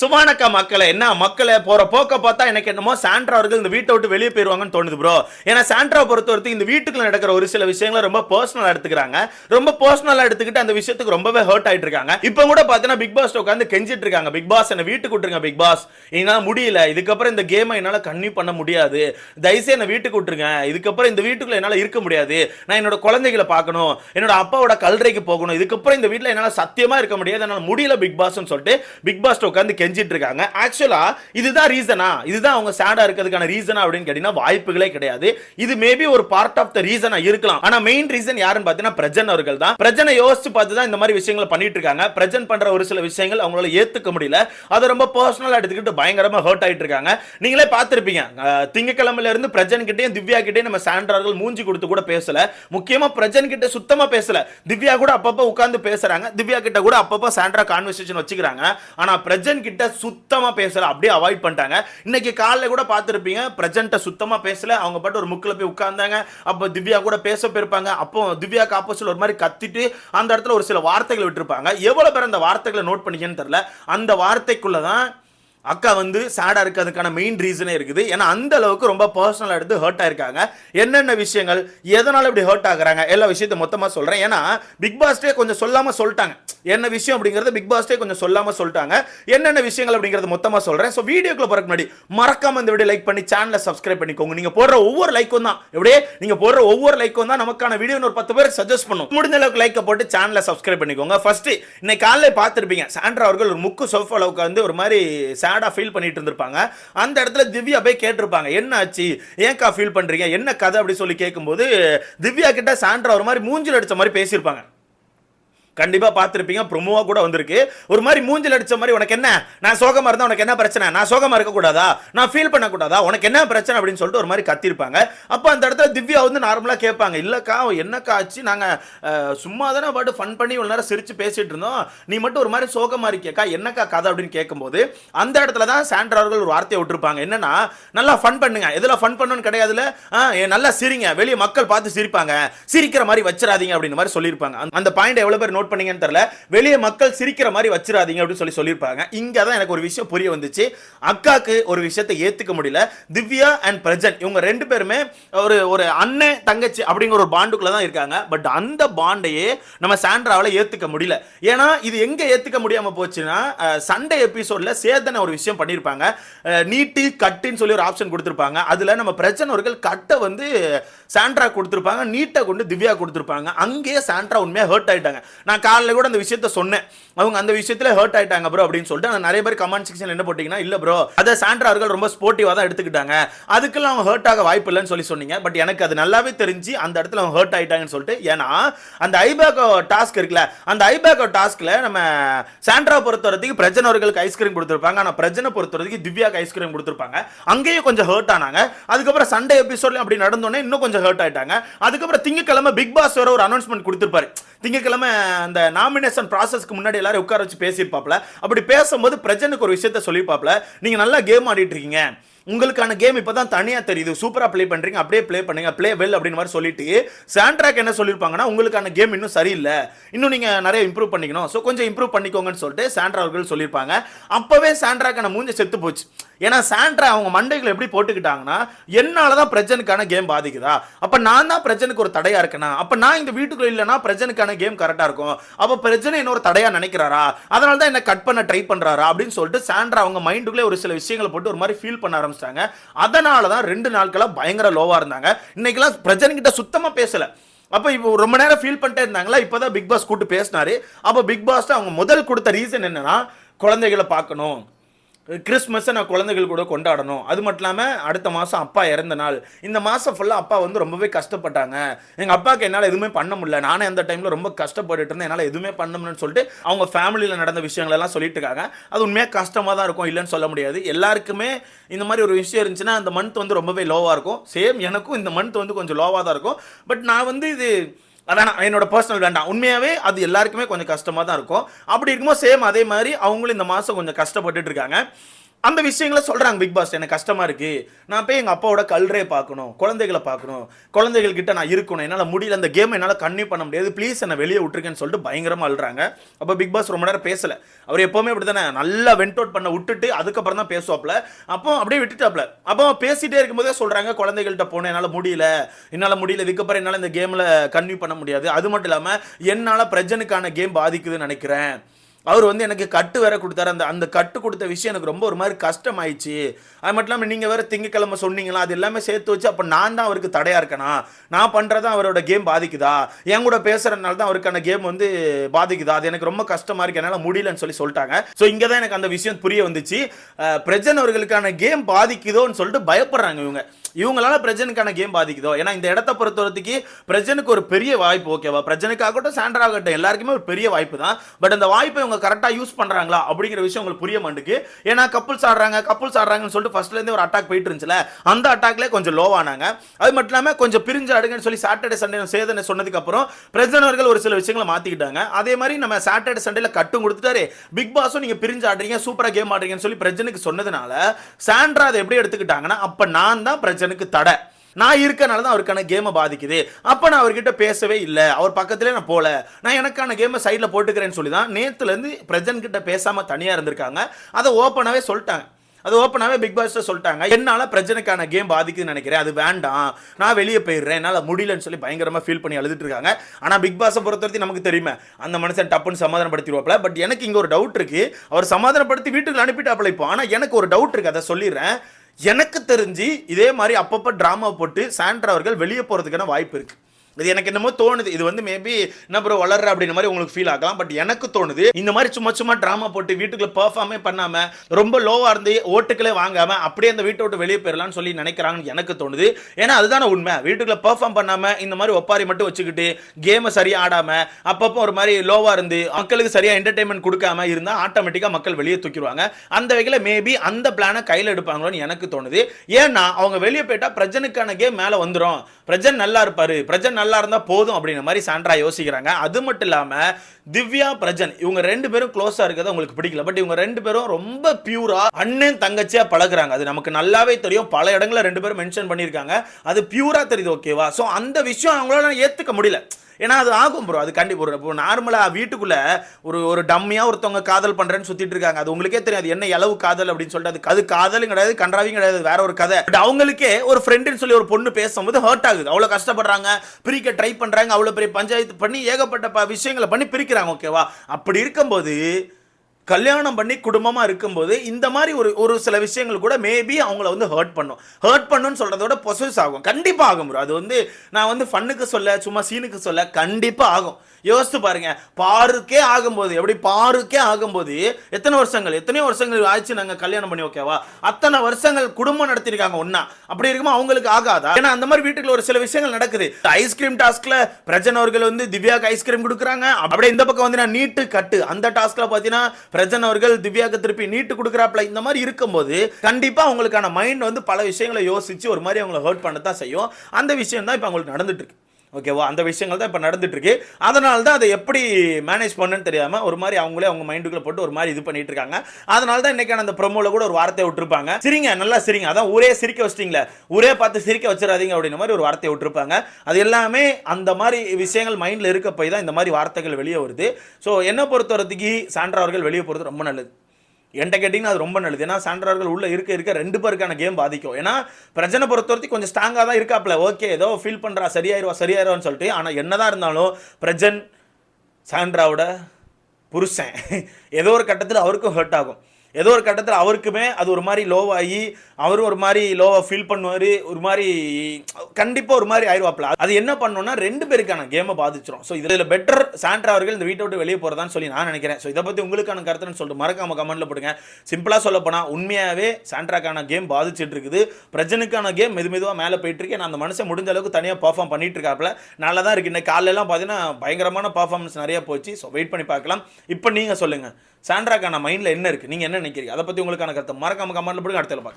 சுமானக்கா மக்களை என்ன மக்களை போற போக்க பார்த்தா எனக்கு என்னமோ சாண்ட்ரா அவர்கள் இந்த வீட்டை விட்டு வெளியே போயிருவாங்கன்னு தோணுது ப்ரோ ஏன்னா சாண்ட்ரா பொறுத்த வரைக்கும் இந்த வீட்டுக்குள்ள நடக்கிற ஒரு சில விஷயங்களை ரொம்ப பர்சனலா எடுத்துக்கிறாங்க. ரொம்ப பர்சனலா எடுத்துக்கிட்டு அந்த விஷயத்துக்கு ரொம்பவே ஹர்ட் ஆயிட்டு இருக்காங்க. இப்போ கூட பார்த்தீங்கன்னா பிக் பாஸ் உட்காந்து கெஞ்சிட்டு இருக்காங்க. பிக் பாஸ் என்ன வீட்டுக்கு விட்டுருங்க பிக் பாஸ் என்னால முடியல. இதுக்கப்புறம் இந்த கேமை என்னால கன்னியூ பண்ண முடியாது. தயவுசெய்து என்ன வீட்டுக்கு விட்டுருங்க. இதுக்கப்புறம் இந்த வீட்டுக்குள்ள என்னால இருக்க முடியாது. நான் என்னோட குழந்தைகளை பார்க்கணும். என்னோட அப்பாவோட கல்லறைக்கு போகணும். இதுக்கப்புறம் இந்த வீட்டில் என்னால சத்தியமா இருக்க முடியாது. என்னால முடியல பிக் பாஸ்னு சொல்லிட்டு பிக் பாஸ் உட்காந்து கெஞ்சிட்டு இருக்காங்க ஆக்சுவலா இதுதான் ரீசனா இதுதான் அவங்க சேடா இருக்கிறதுக்கான ரீசனா அப்படின்னு கேட்டீங்கன்னா வாய்ப்புகளே கிடையாது. இது மேபி ஒரு பார்ட் ஆஃப் த ரீசனா இருக்கலாம். ஆனா மெயின் ரீசன் யாருன்னு பாத்தீங்கன்னா பிரஜன் அவர்கள் தான். பிரஜனை யோசிச்சு பார்த்து தான் இந்த மாதிரி விஷயங்களை பண்ணிட்டு இருக்காங்க. பிரஜன் பண்ற ஒரு சில விஷயங்கள் அவங்களால ஏத்துக்க முடியல. அதை ரொம்ப பர்சனலா எடுத்துக்கிட்டு பயங்கரமா ஹர்ட் ஆயிட்டு இருக்காங்க. நீங்களே பார்த்திருப்பீங்க. திங்கக்கிழமையில இருந்து பிரஜன் கிட்டயும் திவ்யா கிட்டேயும் நம்ம சான்றார்கள் மூஞ்சி கொடுத்து கூட பேசல. முக்கியமா பிரஜன் கிட்ட சுத்தமா பேசல. திவ்யா கூட அப்பப்போ உட்கார்ந்து பேசுறாங்க. திவ்யா கிட்ட கூட அப்பப்போ சாண்ட்ரா கான்வர்சேஷன் வச்சுக்கிறாங்க. ஆனா பிரஜன் கிட்ட சுத்தமாக பேசலை அப்படியே அவாய்ட் பண்ணிட்டாங்க. இன்னைக்கு காலைல கூட பார்த்துருப்பீங்க பிரஜன்ட்ட சுத்தமாக பேசலை. அவங்க பாட்டு ஒரு முக்கில் போய் உட்கார்ந்தாங்க. அப்போ திவ்யா கூட பேச போயிருப்பாங்க. அப்போ திவ்யாக்கு ஆப்போசிட் ஒரு மாதிரி கத்திட்டு அந்த இடத்துல ஒரு சில வார்த்தைகள் விட்டுருப்பாங்க. எவ்வளோ பேர் அந்த வார்த்தைகளை நோட் பண்ணிக்கன்னு தெரில அந்த வார்த்தைக்குள்ளே தான் அக்கா வந்து சேடாக இருக்கிறதுக்கான மெயின் ரீசனே இருக்குது. ஏன்னா அந்த அளவுக்கு ரொம்ப பர்சனலாக எடுத்து ஹர்ட் ஆயிருக்காங்க. என்னென்ன விஷயங்கள் எதனால இப்படி ஹர்ட் ஆகுறாங்க எல்லா விஷயத்தையும் மொத்தமாக சொல்கிறேன் ஏன்னா பிக் பாஸ்டே கொஞ்சம் சொல்லாமல் சொல்லிட்டாங்க. என்ன விஷயம் அப்படிங்கிறது பிக் பாஸ்டே கொஞ்சம் சொல்லாமல் சொல்லிட்டாங்க. என்னென்ன விஷயங்கள் அப்படிங்கறது மொத்தமாக சொல்கிறேன் ஸோ வீடியோக்குள்ள போகிறக்கு முன்னாடி மறக்காமல் இந்த வீடியோ லைக் பண்ணி சேனலை சப்ஸ்கிரைப் பண்ணிக்கோங்க. நீங்கள் போடுற ஒவ்வொரு லைக்கும் தான். எப்படியே நீங்கள் போடுற ஒவ்வொரு லைக்கும் தான் நமக்கான வீடியோன்னு ஒரு பத்து பேர் சஜஸ்ட் பண்ணும். முடிஞ்ச அளவுக்கு லைக்கை போட்டு சேனலை சப்ஸ்கிரைப் பண்ணிக்கோங்க. ஃபஸ்ட்டு இன்னைக்கு காலையில் பார்த்துருப்பீங்க. சாண்ட்ரா அவர்கள் ஒரு முக்கு சோஃபால உட்காந்து ஒரு மாதிரி சேடா ஃபீல் பண்ணிட்டு இருந்திருப்பாங்க. அந்த இடத்துல திவ்யா போய் கேட்டிருப்பாங்க என்ன ஆச்சு? ஏன்க்கா ஃபீல் பண்றீங்க? என்ன கதை? அப்படி சொல்லி கேட்கும்போது திவ்யா கிட்ட சாண்ட்ரா ஒரு மாதிரி மூஞ்சில் அடிச்ச மாதிரி பேசியிருப்பாங்க. கண்டிப்பா பார்த்துருப்பீங்க. ப்ரொமோவா கூட வந்திருக்கு. ஒரு மாதிரி மூஞ்சில் அடிச்ச மாதிரி உனக்கு என்ன? நான் சோகமா இருந்தா உனக்கு என்ன பிரச்சனை? நான் சோகமா இருக்க கூடாதா நான் ஃபீல் பண்ண கூடாதா உனக்கு என்ன பிரச்சனை அப்படின்னு சொல்லிட்டு ஒரு மாதிரி கத்திருப்பாங்க. அப்போ அந்த இடத்துல திவ்யா வந்து நார்மலா கேட்பாங்க. இல்லக்கா என்னக்கா ஆச்சு? நாங்க சும்மா தானே பாட்டு ஃபன் பண்ணி இவ்வளோ நேரம் சிரிச்சு பேசிட்டு இருந்தோம். நீ மட்டும் ஒரு மாதிரி சோகமா இருக்கியக்கா? என்னக்கா கதை அப்படின்னு கேட்கும்போது அந்த இடத்துல தான் சாண்ட்ரா அவர்கள் ஒரு வார்த்தையை விட்டுருப்பாங்க. என்னன்னா நல்லா ஃபன் பண்ணுங்க. எதுல ஃபன் பண்ணணும்னு கிடையாதுல நல்லா சிரிங்க. வெளியே மக்கள் பார்த்து சிரிப்பாங்க. சிரிக்கிற மாதிரி வச்சிடாதீங்க அப்படின்னு மாதிரி சொல்லியிருப்பாங்க. அந்த- அந்த பாயிண்ட் எவ்வளவு பேர் நோட் பண்ணீங்கன்னு தெரியல. வெளியே மக்கள் சிரிக்கிற மாதிரி வச்சிடாதீங்க அப்படின்னு சொல்லி சொல்லியிருப்பாங்க. இங்கே தான் எனக்கு ஒரு விஷயம் புரிய வந்துச்சு. அக்காக்கு ஒரு விஷயத்தை ஏற்றுக்க முடியல. திவ்யா அண்ட் பிரஜன் இவங்க ரெண்டு பேருமே ஒரு ஒரு அண்ணன் தங்கச்சி அப்படிங்கிற ஒரு பாண்டுக்குள்ளே தான் இருக்காங்க. பட் அந்த பாண்டையே நம்ம சாண்ட்ராவில் ஏத்துக்க முடியல. ஏன்னா இது எங்கே ஏற்றுக்க முடியாமல் போச்சுன்னா சண்டே எபிசோட்ல சேதனை ஒரு விஷயம் பண்ணியிருப்பாங்க. நீட்டு கட்டுன்னு சொல்லி ஒரு ஆப்ஷன் கொடுத்துருப்பாங்க. அதில் நம்ம பிரச்சனை கட்டை வந்து சாண்ட்ரா கொடுத்துருப்பாங்க நீட்டை கொண்டு திவ்யா கொடுத்துருப்பாங்க. அங்கேயே சாண்ட்ரா உண்மையாக ஹர்ட் ஆயிட்டாங்க. நான் நான் காலைல கூட அந்த விஷயத்த சொன்னேன். அவங்க அந்த விஷயத்தில் ஹர்ட் ஆயிட்டாங்க ப்ரோ அப்படின்னு சொல்லிட்டு நான் நிறைய பேர் கமெண்ட் செக்ஷன் என்ன போட்டிங்கன்னா இல்லை ப்ரோ அதை சாண்ட்ரா அவர்கள் ரொம்ப ஸ்போர்ட்டிவாக தான் எடுத்துக்கிட்டாங்க. அதுக்கெல்லாம் அவங்க ஹர்ட் ஆக வாய்ப்பு இல்லைன்னு சொல்லி சொன்னீங்க. பட் எனக்கு அது நல்லாவே தெரிஞ்சு அந்த இடத்துல அவங்க ஹர்ட் ஆயிட்டாங்கன்னு சொல்லிட்டு ஏன்னா அந்த ஐபேக்கோ டாஸ்க் இருக்குல்ல அந்த ஐபேக்கோ டாஸ்க்கில் நம்ம சாண்ட்ரா பொறுத்த வரைக்கும் பிரஜன் அவர்களுக்கு ஐஸ்கிரீம் கொடுத்துருப்பாங்க. ஆனால் பிரஜனை பொறுத்த வரைக்கும் திவ்யாக்கு ஐஸ்கிரீம் கொடுத்துருப்பாங்க. அங்கேயும் கொஞ்சம் ஹர்ட் ஆனாங்க. அதுக்கப்புறம் சண்டே எபிசோட்லையும் அப்படி நடந்தோடனே இன்னும் கொஞ்சம் ஹர்ட் ஆயிட்டாங்க. அதுக்கப்புறம் திங்கக்கிழமை பிக் பாஸ் வேற ஒரு அனௌன்ஸ்மெண்ட் கொடுத்துருப்பாரு. திங்கக்கிழமை அந்த நாமினேஷன் ப்ராசஸ்க்கு முன்னாடி எல்லாரும் உட்கார வச்சு பேசியிருப்பாப்ல அப்படி பேசும்போது பிரஜனுக்கு ஒரு விஷயத்த சொல்லியிருப்பாப்ல நீங்கள் நல்லா கேம் ஆடிட்டு இருக்கீங்க. உங்களுக்கான கேம் இப்போ தான் தனியாக தெரியுது சூப்பராக ப்ளே பண்ணுறீங்க அப்படியே ப்ளே பண்ணுங்க ப்ளே வெல் அப்படின்னு மாதிரி சொல்லிட்டு சாண்ட்ராக் என்ன சொல்லியிருப்பாங்கன்னா உங்களுக்கான கேம் இன்னும் சரியில்லை. இன்னும் நீங்கள் நிறைய இம்ப்ரூவ் பண்ணிக்கணும். ஸோ கொஞ்சம் இம்ப்ரூவ் பண்ணிக்கோங்கன்னு சொல்லிட்டு சாண்ட்ரா அவர்கள் சொல்லியிருப்பாங்க. அப்போவே சாண்ட்ராக்கான மூஞ்ச செத்து போச்சு. ஏன்னா சாண்ட்ரா அவங்க மண்டைகளை எப்படி போட்டுக்கிட்டாங்கன்னா என்னால் தான் பிரஜனுக்கான கேம் பாதிக்குதா? அப்போ நான் தான் பிரஜனுக்கு ஒரு தடையாக இருக்கேனா? அப்போ நான் இந்த வீட்டுக்குள்ள இல்லைன்னா பிரஜனுக்கான கேம் கரெக்டாக இருக்கும். அப்போ பிரச்சனை இன்னொரு தடையா நினைக்கிறாரா? அதனால தான் என்ன கட் பண்ண ட்ரை பண்ணுறாரா அப்படின்னு சொல்லிட்டு சாண்ட்ரா அவங்க மைண்டுக்குள்ளே ஒரு சில விஷயங்களை போட்டு ஒரு மாதிரி ஃபீல் பண்ண ஆரம்பிச்சிட்டாங்க. அதனால தான் ரெண்டு நாட்களாக பயங்கர லோவா இருந்தாங்க. இன்னைக்கெல்லாம் பிரஜன்கிட்ட சுத்தமாக சுத்தமா பேசல. அப்போ இப்போ ரொம்ப நேரம் ஃபீல் பண்ணிட்டே இருந்தாங்களா? இப்போதான் பிக் பாஸ் கூட்டு பேசினாரு. அப்போ பிக் பாஸ் அவங்க முதல் கொடுத்த ரீசன் என்னன்னா குழந்தைகளை பார்க்கணும். கிறிஸ்மஸை நான் குழந்தைகள் கூட கொண்டாடணும். அது மட்டும் இல்லாமல் அடுத்த மாதம் அப்பா இறந்த நாள். இந்த மாதம் ஃபுல்லாக அப்பா வந்து ரொம்பவே கஷ்டப்பட்டாங்க. எங்கள் அப்பாவுக்கு என்னால் எதுவுமே பண்ண முடியல. நானே அந்த டைமில் ரொம்ப கஷ்டப்பட்டுட்டு இருந்தேன். என்னால் எதுவுமே பண்ண முடியலன்னு சொல்லிட்டு அவங்க ஃபேமிலியில் நடந்த விஷயங்களெல்லாம் சொல்லிட்டு இருக்காங்க. அது உண்மையாக கஷ்டமாக தான் இருக்கும் இல்லைன்னு சொல்ல முடியாது. எல்லாருக்குமே இந்த மாதிரி ஒரு விஷயம் இருந்துச்சுன்னா அந்த மந்த் வந்து ரொம்பவே லோவாக இருக்கும். சேம் எனக்கும் இந்த மந்த் வந்து கொஞ்சம் லோவாக தான் இருக்கும். பட் நான் வந்து இது அதான் என்னோட பர்சனல் வேண்டாம். உண்மையாகவே அது எல்லாருக்குமே கொஞ்சம் கஷ்டமாக தான் இருக்கும். அப்படி இருக்கும்போது சேம் அதே மாதிரி அவங்களும் இந்த மாதம் கொஞ்சம் கஷ்டப்பட்டுட்டு இருக்காங்க. அந்த விஷயங்களை சொல்கிறாங்க பிக் பாஸ் எனக்கு கஷ்டமாக இருக்குது நான் போய் எங்கள் அப்பாவோட கல்றே பார்க்கணும். குழந்தைகளை பார்க்கணும். குழந்தைகள்கிட்ட நான் இருக்கணும். என்னால் முடியல. அந்த கேம் என்னால் கன்னியூ பண்ண முடியாது. ப்ளீஸ் என்னை வெளியே விட்டுருக்கேன்னு சொல்லிட்டு பயங்கரமாக அழுறாங்க. அப்போ பிக் பாஸ் ரொம்ப நேரம் பேசலை. அவர் எப்போவுமே அப்படி தானே நல்லா வென்ட் அவுட் பண்ண விட்டுட்டு அதுக்கப்புறம் தான் பேசுவாப்ல அப்போ அப்படியே விட்டுட்டாப்ல அப்போ பேசிகிட்டே இருக்கும்போதே சொல்கிறாங்க குழந்தைகள்கிட்ட போனேன் என்னால் முடியல. என்னால் முடியல. இதுக்கப்புறம் என்னால் இந்த கேமில் கன்னியூ பண்ண முடியாது. அது மட்டும் இல்லாமல் என்னால் பிரஜனுக்கான கேம் பாதிக்குதுன்னு நினைக்கிறேன். அவர் வந்து எனக்கு கட்டு வேற கொடுத்தாரு. அந்த அந்த கட்டு கொடுத்த விஷயம் எனக்கு ரொம்ப ஒரு மாதிரி கஷ்டமாயிடுச்சு. அது மட்டும் இல்லாமல் நீங்கள் வேறு திங்கக்கிழமை சொன்னீங்களா? அது எல்லாமே சேர்த்து வச்சு அப்போ நான் தான் அவருக்கு தடையாக இருக்கேனா? நான் பண்ணுறதா அவரோட கேம் பாதிக்குதா? என் கூட பேசுகிறனால தான் அவருக்கான கேம் வந்து பாதிக்குதா? அது எனக்கு ரொம்ப கஷ்டமாக இருக்கு. என்னால் முடியலன்னு சொல்லி சொல்லிட்டாங்க. ஸோ இங்கே தான் எனக்கு அந்த விஷயம் புரிய வந்துச்சு. பிரஜன் அவர்களுக்கான கேம் பாதிக்குதோன்னு சொல்லிட்டு பயப்படுறாங்க இவங்க. இவங்களால பிரஜனுக்கான கேம் பாதிக்குதோ? ஏன்னா இந்த இடத்த பொறுத்தவரத்துக்கு பிரஜனுக்கு ஒரு பெரிய வாய்ப்பு ஓகேவா பிரஜனுக்காகட்டும் ஆகட்டும் எல்லாருக்குமே ஒரு பெரிய வாய்ப்பு தான். பட் அந்த வாய்ப்பை இவங்க கரெக்டாக யூஸ் பண்ணுறாங்களா அப்படிங்கிற விஷயம் உங்களுக்கு புரிய மாட்டுக்கு ஏன்னா கப்புள்ஸ் ஆடுறாங்க கப்புள்ஸ் ஆடுறாங்கன்னு சொல்லிட்டு ஃபர்ஸ்ட்லேருந்து ஒரு அட்டாக் போயிட்டு இருந்துச்சுல? அந்த அட்டாக்லேயே கொஞ்சம் லோவானாங்க அது மட்டும் இல்லாமல் கொஞ்சம் பிரிஞ்சு ஆடுங்கன்னு சொல்லி சாட்டர்டே சண்டே சேதனை சொன்னதுக்கப்புறம் பிரஜன் அவர்கள் ஒரு சில விஷயங்களை மாற்றிக்கிட்டாங்க அதே மாதிரி நம்ம சாட்டர்டே சண்டேல கட்டும் கொடுத்துட்டாரு. பிக் பாஸும் நீங்கள் பிரிஞ்சு ஆடுறீங்க சூப்பராக கேம் ஆடுறீங்கன்னு சொல்லி பிரஜனுக்கு சொன்னதுனால சாண்ட்ரா அதை எப்படி எடுத்துக்கிட்டாங்கன்னா அப்போ நான் தான் பிரஜனுக்கு தடை. நான் இருக்கனால தான் அவருக்கான கேமை பாதிக்குது. அப்போ நான் அவர்கிட்ட பேசவே இல்லை. அவர் பக்கத்துலேயே நான் போகல நான் எனக்கான கேமை சைடில் போட்டுக்கிறேன்னு சொல்லி தான் நேற்றுலேருந்து பிரஜன் கிட்ட பேசாமல் தனியாக இருந்திருக்காங்க. அதை ஓப்பனாகவே சொல்லிட்டாங்க. அது ஓப்பனாகவே பிக் பாஸ்ட சொல்லிட்டாங்க. என்னால் பிரச்சனைக்கான கேம் பாதிக்குதுன்னு நினைக்கிறேன். அது வேண்டாம். நான் வெளியே போயிடுறேன். என்னால் முடியலன்னு சொல்லி பயங்கரமாக ஃபீல் பண்ணி அழுதுட்டு இருக்காங்க. ஆனால் பிக் பாஸை பொறுத்த வரைக்கும் நமக்கு தெரியுமே அந்த மனுஷன் டப்புன்னு சமாதானப்படுத்திடுவாப்ல பட் எனக்கு இங்கே ஒரு டவுட் இருக்குது அவர் சமாதானப்படுத்தி வீட்டுக்கு அனுப்பிட்டாப்ல இப்போ. ஆனால் எனக்கு ஒரு டவுட் இருக்குது அதை சொல்லிடுறேன். எனக்கு தெரிஞ்சு இதே மாதிரி அப்பப்போ ட்ராமா போட்டு சாண்ட்ரா அவர்கள் வெளியே போகிறதுக்கான வாய்ப்பு இருக்குது இது எனக்கு என்னமோ தோணுது. இது வந்து மேபி என்ன ப்ரோ வளர்ற அப்படின்ற மாதிரி உங்களுக்கு ஃபீல் ஆகலாம். பட் எனக்கு தோணுது இந்த மாதிரி சும்மா சும்மா ட்ராமா போட்டு வீட்டுக்குள்ள பர்ஃபார்மே பண்ணாம ரொம்ப லோவா இருந்து ஓட்டுக்களே வாங்காம அப்படியே அந்த வீட்டை விட்டு வெளியே போயிடலாம்னு சொல்லி நினைக்கிறாங்கன்னு எனக்கு தோணுது. ஏன்னா அதுதானே உண்மை. வீட்டுக்குள்ள பெர்ஃபார்ம் பண்ணாம இந்த மாதிரி ஒப்பாரி மட்டும் வச்சுக்கிட்டு கேமை சரியா ஆடாம அப்பப்போ ஒரு மாதிரி லோவா இருந்து மக்களுக்கு சரியா என்டர்டைன்மெண்ட் கொடுக்காம இருந்தா ஆட்டோமேட்டிக்கா மக்கள் வெளியே தூக்கிடுவாங்க. அந்த வகையில் மேபி அந்த பிளானை கையில் எடுப்பாங்களோன்னு எனக்கு தோணுது. ஏன்னா அவங்க வெளியே போயிட்டா பிரஜனுக்கான கேம் மேலே வந்துடும் பிரஜன் நல்லா இருப்பாரு. பிரஜன் நல்லா இருந்தால் போதும் அப்படிங்கிற மாதிரி சாண்ட்ரா யோசிக்கிறாங்க. அது மட்டும் இல்லாமல் திவ்யா பிரஜன் இவங்க ரெண்டு பேரும் க்ளோஸா இருக்கிறது உங்களுக்கு பிடிக்கல. பட் இவங்க ரெண்டு பேரும் ரொம்ப பியூரா அண்ணன் தங்கச்சியா பழகுறாங்க. அது நமக்கு நல்லாவே தெரியும். பல இடங்களில் ரெண்டு பேரும் மென்ஷன் பண்ணியிருக்காங்க. அது பியூரா தெரியுது ஓகேவா ஸோ அந்த விஷயம் அவங்களால ஏத்துக்க முடியல. ஏன்னா அது ஆகும் ப்ரோ அது கண்டிப்பாக ஒரு இப்போ நார்மலாக வீட்டுக்குள்ளே ஒரு ஒரு டம்மியாக ஒருத்தவங்க காதல் பண்ணுறேன்னு சுற்றிட்டு இருக்காங்க. அது உங்களுக்கே தெரியும். அது என்ன இளவு காதல் அப்படின்னு சொல்லிட்டு. அது அது காதலும் கிடையாது கன்றாவையும் கிடையாது. வேற ஒரு கதை. பட் அவங்களுக்கே ஒரு ஃப்ரெண்டுன்னு சொல்லி ஒரு பொண்ணு பேசும்போது ஹர்ட் ஆகுது. அவ்வளோ கஷ்டப்படுறாங்க பிரிக்க ட்ரை பண்ணுறாங்க அவ்வளோ பெரிய பஞ்சாயத்து பண்ணி ஏகப்பட்ட ப- விஷயங்களை பண்ணி பிரிக்கிறாங்க ஓகேவா அப்படி இருக்கும்போது கல்யாணம் பண்ணி குடும்பமாக இருக்கும்போது இந்த மாதிரி ஒரு ஒரு சில விஷயங்கள் கூட மேபி அவங்கள வந்து ஹர்ட் பண்ணும். ஹர்ட் பண்ணுன்னு சொல்றத விட பொசஸ் ஆகும். கண்டிப்பாக ஆகும் ப்ரோ அது வந்து நான் வந்து ஃபன்னுக்கு சொல்ல சும்மா சீனுக்கு சொல்ல கண்டிப்பாக ஆகும். யோசித்து பாருங்க. பாருக்கே ஆகும்போது எப்படி பாருக்கே ஆகும்போது எத்தனை வருஷங்கள் எத்தனையோ வருஷங்கள் ஆயிடுச்சு நாங்கள் கல்யாணம் பண்ணி ஓகேவா அத்தனை வருஷங்கள் குடும்பம் நடத்திருக்காங்க ஒன்றா அப்படி இருக்கும்போது அவங்களுக்கு ஆகாதா? ஏன்னா அந்த மாதிரி வீட்டுக்குள்ள ஒரு சில விஷயங்கள் நடக்குது. ஐஸ்கிரீம் டாஸ்க்ல பிரஜன் அவர்கள் வந்து திவ்யாக்கு ஐஸ்கிரீம் கொடுக்குறாங்க. அப்படியே இந்த பக்கம் வந்து நான் நீட்டு கட்டு. அந்த டாஸ்க்ல பார்த்தீங்கன்னா பிரஜன் அவர்கள் திவ்யாக்கு திருப்பி நீட்டு கொடுக்குறாப்ல. இந்த மாதிரி இருக்கும்போது கண்டிப்பாக அவங்களுக்கான மைண்ட் வந்து பல விஷயங்களை யோசிச்சு ஒரு மாதிரி அவங்களை ஹர்ட் தான் செய்யும். அந்த விஷயம் தான் இப்போ அவங்களுக்கு நடந்துட்டு இருக்கு. ஓகேவா அந்த விஷயங்கள் தான் இப்போ நடந்துட்டு இருக்கு அதனால தான் அதை எப்படி மேனேஜ் பண்ணுன்னு தெரியாமல் ஒரு மாதிரி அவங்களே அவங்க மைண்டுக்குள்ள போட்டு ஒரு மாதிரி இது பண்ணிட்டு இருக்காங்க. அதனால தான் இன்றைக்கான அந்த ப்ரோமோல கூட ஒரு வார்த்தையை விட்டுருப்பாங்க. சரிங்க நல்லா சரிங்க. அதான் ஊரே சிரிக்க வச்சிட்டீங்களே. ஊரே பார்த்து சிரிக்க வச்சிடாதீங்க அப்படின்ற மாதிரி ஒரு வார்த்தையை விட்டுருப்பாங்க. அது எல்லாமே அந்த மாதிரி விஷயங்கள் மைண்டில் இருக்க போய் தான் இந்த மாதிரி வார்த்தைகள் வெளியே வருது. ஸோ என்னை வரத்துக்கு சாண்ட்ரா அவர்கள் வெளியே போகிறது ரொம்ப நல்லது. என்கிட்ட கேட்டிங்கன்னா அது ரொம்ப நல்லது. ஏன்னா சாண்ட்ரா உள்ளே உள்ள இருக்க இருக்க ரெண்டு பேருக்கான கேம் பாதிக்கும். ஏன்னா பிரச்சனை பொறுத்தவரைக்கும் கொஞ்சம் ஸ்ட்ராங்காக தான் இருக்காப்ல ஓகே ஏதோ ஃபீல் பண்ணுறா சரியாயிருவா சரியாயிருவான்னு சொல்லிட்டு. ஆனால் என்னதான் இருந்தாலும் பிரஜன் சாண்ட்ராவோட புருஷன். ஏதோ ஒரு கட்டத்தில் அவருக்கும் ஹர்ட் ஆகும். ஏதோ ஒரு கட்டத்தில் அவருக்குமே அது ஒரு மாதிரி லோவாகி அவரும் ஒரு மாதிரி லோவாக ஃபீல் பண்ணுவார் ஒரு மாதிரி கண்டிப்பாக ஒரு மாதிரி ஆயிடுவாப்ல அது என்ன பண்ணோன்னா ரெண்டு பேருக்கான கேமை பாதிச்சிரும். ஸோ இதில் பெட்டர் சாண்ட்ரா அவர்கள் இந்த வீட்டை விட்டு வெளியே போகிறதான்னு சொல்லி நான் நினைக்கிறேன். ஸோ இதை பற்றி உங்களுக்கான கருத்துன்னு சொல்லிட்டு மறக்காம கமெண்ட்டில் போடுங்க. சிம்பிளாக சொல்லப்போனால் உண்மையாகவே சாண்ட்ராக்கான கேம் பாதிச்சிட்டு இருக்குது. பிரஜனுக்கான கேம் மெது மெதுவாக மேலே போயிட்டுருக்கு நான் அந்த மனுஷன் முடிஞ்ச அளவுக்கு தனியாக பர்ஃபார்ம் பண்ணிட்டு இருக்காப்ல நல்லா தான் இருக்கு. இன்னைக்கு காலையில பார்த்தீங்கன்னா பயங்கரமான பர்ஃபார்மன்ஸ் நிறைய போச்சு. ஸோ வெயிட் பண்ணி பார்க்கலாம். இப்போ நீங்கள் சொல்லுங்கள் சாண்ட்ராக்கான மைண்டில் என்ன இருக்குது நீங்கள் என்ன நினைக்கிறீங்க? அதை பற்றி உங்களுக்கான கருத்தை மறக்காம கமெண்ட்டில் போடுங்க. அடுத்த பார்க்க